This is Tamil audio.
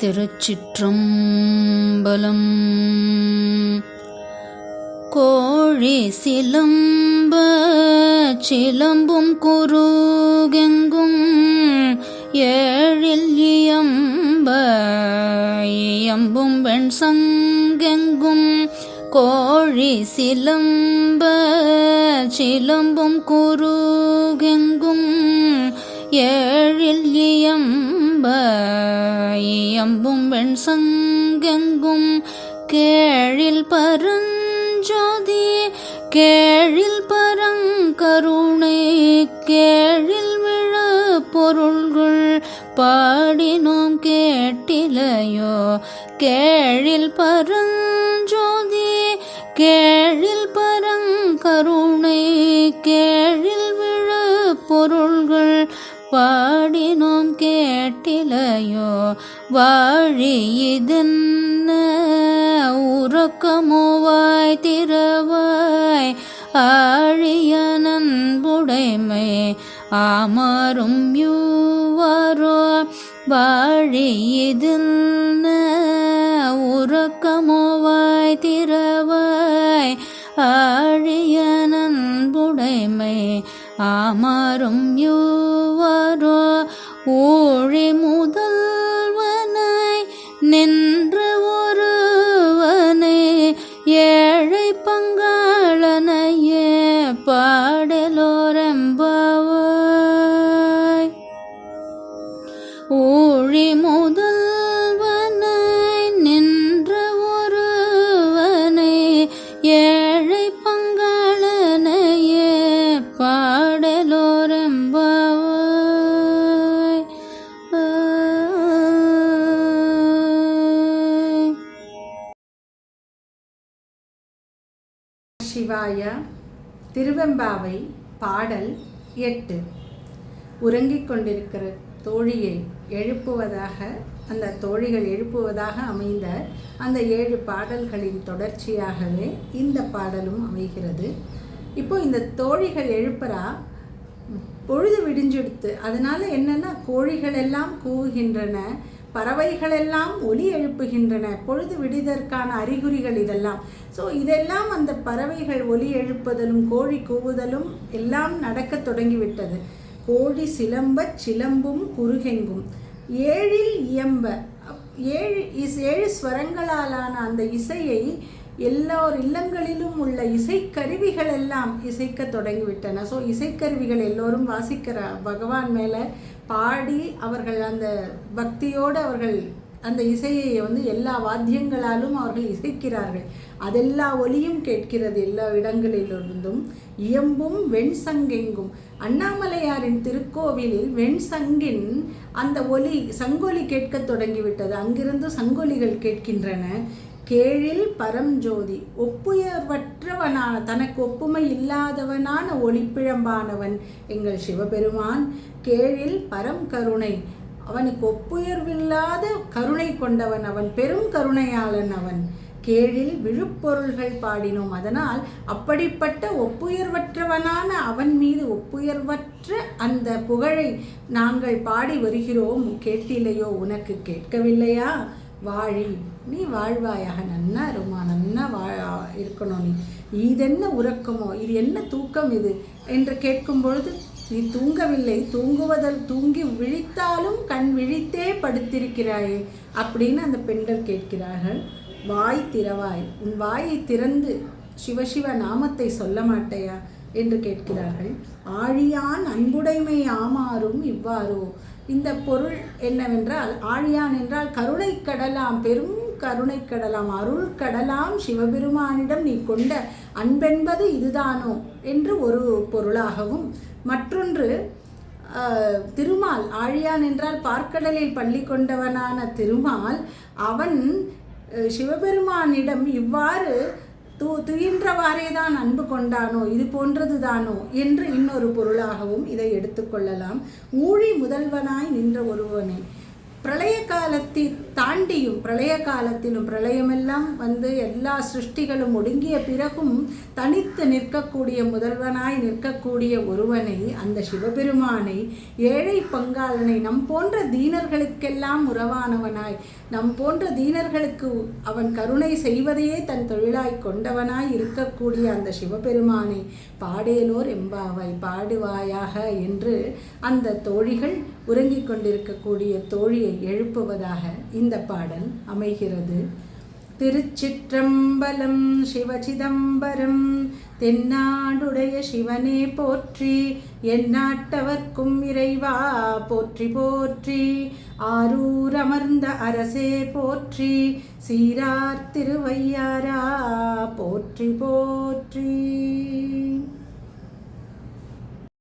திருச்சிற்றம்பலம். கோழி சிலம்ப சிலம்பும் குருகெங்கும் ஏழில் இயம்ப இயம்பும் வெண் சங்கெங்கும். கோழி சிலம்ப சிலம்பும் குருகெங்கும் ஏழில் இயம்ப இயம்பும் வெண் சங்கெங்கும் கேழில் பரஞ்சோதி கேழில் பரங்கருணை கேழில் விழ பொருள்கள் பாடினோம் கேட்டிலையோ. கேழில் பரஞ்சோதி கேழில் பரங்கருணை கேழில் விழ பொருள்கள் பா கேட்டிலையோ வாழி இதென்ன உறக்கமோவாய் திறவாய் ஆழிய நண்புடைமை ஆமாறும் யூவாரோ வாழி இதென்ன உறக்கமோவாய் திறவாய் ஆழிய நண்புடைமை ஆமாறும் யூவாரோ ஓழி முதல்வனாய் நின்ற ஒருவனே ஏழை பங்காளனை சிவாய திருவெம்பாவை பாடல் எட்டு. உறங்கிக் கொண்டிருக்கிற தோழியை எழுப்புவதாக அந்த தோழிகள் எழுப்புவதாக அமைந்த அந்த ஏழு பாடல்களின் தொடர்ச்சியாகவே இந்த பாடலும் அமைகிறது. இப்போ இந்த தோழிகள் எழுப்புறா பொழுது விடிஞ்செடுத்து. அதனால் என்னென்னா கோழிகள் எல்லாம் கூவுகின்றன. பறவைகளெல்லாம் ஒலி எழுப்புகின்றன. பொழுது விடிதற்கான அறிகுறிகள் இதெல்லாம். ஸோ இதெல்லாம் அந்த பறவைகள் ஒலி எழுப்புதலும் கோழி கூவுதலும் எல்லாம் நடக்க தொடங்கிவிட்டது. கோழி சிலம்பச் சிலம்பும் குறுகெங்கும். ஏழில் இயம்ப அப்- ஏழு இஸ் ஏழு ஸ்வரங்களாலான அந்த இசையை எல்லோர் இல்லங்களிலும் உள்ள இசைக்கருவிகள் எல்லாம் இசைக்க தொடங்கிவிட்டன. ஸோ இசைக்கருவிகள் எல்லோரும் வாசிக்கிற பகவான் மேலே பாடி அவர்கள் அந்த பக்தியோடு அவர்கள் அந்த இசையை வந்து எல்லா வாத்தியங்களாலும் அவர்கள் இசைக்கிறார்கள். அதெல்லா ஒலியும் கேட்கிறது எல்லா இடங்களிலிருந்தும். இயம்பும் வெண்சங்கெங்கும். அண்ணாமலையாரின் திருக்கோவிலில் வெண்சங்கின் அந்த ஒலி சங்கொலி கேட்கத் தொடங்கிவிட்டது. அங்கிருந்து சங்கொலிகள் கேட்கின்றன. கேழில் பரம்ஜோதி ஒப்புயர்வற்றவனான தனக்கு ஒப்புமை இல்லாதவனான ஒளிப்பிழம்பானவன் எங்கள் சிவபெருமான். கேழில் பரம் கருணை அவனுக்கு ஒப்புயர்வில்லாத கருணை கொண்டவன் அவன் பெரும் கருணையாளன் அவன். கேழில் விழுப்பொருள்கள் பாடினோம் அதனால் அப்படிப்பட்ட ஒப்புயர்வற்றவனான அவன் மீது ஒப்புயர்வற்ற அந்த புகழை நாங்கள் பாடி வருகிறோம். கேட்டிலையோ உனக்கு கேட்கவில்லையா? வாழி நீ வாழ்வாயாக நன்னா இருமா நன்னா வா இருக்கணும் நீ. இது என்ன உறக்கமோ இது என்ன தூக்கம் இது? என்று கேட்கும் பொழுது நீ தூங்கவில்லை தூங்குவதல் தூங்கி விழித்தாலும் கண் விழித்தே படுத்திருக்கிறாயே அப்படின்னு அந்த பெண்கள் கேட்கிறார்கள். வாய் திறவாய். உன் வாயை திறந்து சிவசிவ நாமத்தை சொல்ல மாட்டையா? என்று கேட்கிறார்கள். ஆழியான் அன்புடைமை ஆமாறும் இவ்வாறோ? இந்த பொருள் என்னவென்றால் ஆழியான் என்றால் கருணை கடலாம் பெரும் கருணை கடலாம் அருள் கடலாம் சிவபெருமானிடம் நீ கொண்ட அன்பென்பது இதுதானோ என்று ஒரு பொருளாகவும் மற்றொன்று திருமால் ஆழியான் என்றால் பார்க்கடலில் பள்ளி கொண்டவனான திருமால் அவன் சிவபெருமானிடம் இவ்வாறு து துயின்றவாறே தான் அன்பு கொண்டானோ இது போன்றது தானோ என்று இன்னொரு பொருளாகவும் இதை எடுத்துக்கொள்ளலாம். ஊழி முதல்வனாய் நின்ற ஒருவனே பிரளய காலத்தை தாண்டியும் பிரளய காலத்திலும் பிரளயமெல்லாம் வந்து எல்லா சிருஷ்டிகளும் ஒடுங்கிய பிறகும் தனித்து நிற்கக்கூடிய முதல்வனாய் நிற்கக்கூடிய ஒருவனை அந்த சிவபெருமானை ஏழை பங்காளனை நம் போன்ற தீனர்களுக்கெல்லாம் உறவானவனாய் நம் போன்ற தீனர்களுக்கு அவன் கருணை செய்வதையே தன் தொழிலாய் கொண்டவனாய் இருக்கக்கூடிய அந்த சிவபெருமானை பாடேலோர் எம்பாவாய் பாடுவாயாக என்று அந்த தோழிகள் உறங்கிக் கொண்டிருக்கக்கூடிய தோழியை எழுப்புவதாக இந்த பாடல் அமைகிறது. திருச்சிற்றம்பலம் சிவசிதம்பரம் தென்னாடுடைய சிவனே போற்றி எந்நாட்டவர்க்கும் இறைவா போற்றி போற்றி ஆரூர் அமர்ந்த அரசே போற்றி சீரார் திருவையாரா போற்றி போற்றி.